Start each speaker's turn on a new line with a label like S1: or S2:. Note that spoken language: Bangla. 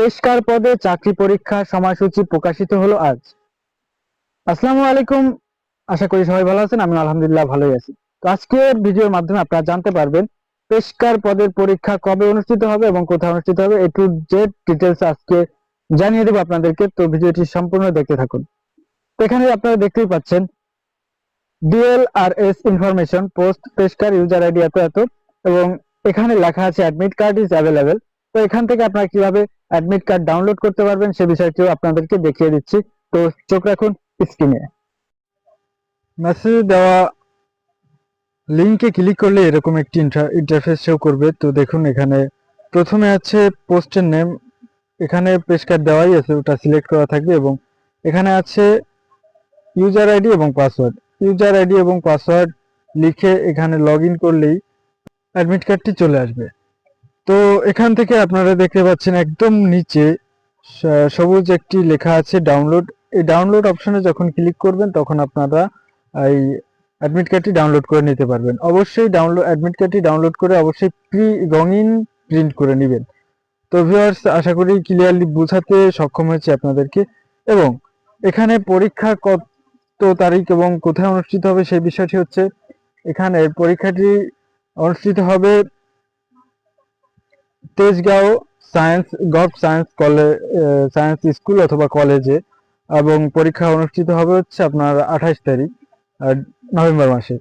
S1: পেশকার পদে চাকরি পরীক্ষা সময়সূচি প্রকাশিত হলো আজ। আসসালামু আলাইকুম। আশা করি সবাই ভালো আছেন আমি আলহামদুলিল্লাহ ভালোই আছি। তো আজকের ভিডিওর মাধ্যমে আপনারা জানতে পারবেন, পেশকার পদের পরীক্ষা কবে অনুষ্ঠিত হবে এবং কোথায় অনুষ্ঠিত হবে, এ টু জেড ডিটেলস আজকে জানিয়ে দেবো আপনাদেরকে। তো ভিডিওটি সম্পূর্ণ দেখতে থাকুন। তো এখানে আপনারা দেখতেই পাচ্ছেন ডিএলআরএস ইনফরমেশন, পোস্ট পেশকার ইউজার আইডি এত এত, এবং এখানে লেখা আছে অ্যাডমিট কার্ড ইজ অ্যাভেলেবেল। তো এখান থেকে আপনারা কীভাবে অ্যাডমিট কার্ড ডাউনলোড করতে পারবেন, সে বিষয়টিও আপনাদেরকে দেখিয়ে দিচ্ছি। তো চোখ রাখুন স্ক্রিনে মেসেজ দেওয়া লিঙ্কে ক্লিক করলে এরকম একটি ইন্টারফেস শো করবে। তো দেখুন এখানে প্রথমে আছে পোস্টের নেম এখানে পেশ কার্ড দেওয়াই আছে, ওটা সিলেক্ট করা থাকবে এবং এখানে আছে ইউজার আইডি এবং পাসওয়ার্ড ইউজার আইডি এবং পাসওয়ার্ড লিখে এখানে লগ করলেই অ্যাডমিট কার্ডটি চলে আসবে। তো এখান থেকে আপনারা দেখতে পাচ্ছেন একদম নিচে সবুজ একটি লেখা আছে ডাউনলোড এই ডাউনলোড অপশনে যখন ক্লিক করবেন, তখন আপনারা এই অ্যাডমিট কার্ডটি ডাউনলোড করে নিতে পারবেন। অবশ্যই ডাউনলোড অ্যাডমিট কার্ডটি ডাউনলোড করে অবশ্যই প্রি রঙিন প্রিন্ট করে নেবেন। তো ভিউয়ার্স আশা করি ক্লিয়ারলি বোঝাতে সক্ষম হয়েছে আপনাদেরকে। এবং এখানে পরীক্ষা কত তারিখ এবং কোথায় অনুষ্ঠিত হবে সেই বিষয়টি হচ্ছে, এখানে পরীক্ষাটি অনুষ্ঠিত হবে Tejgaon science gov science college science school অথবা কলেজে এবং পরীক্ষা অনুষ্ঠিত হবে হচ্ছে আপনার আঠাশ তারিখ নভেম্বর মাসে।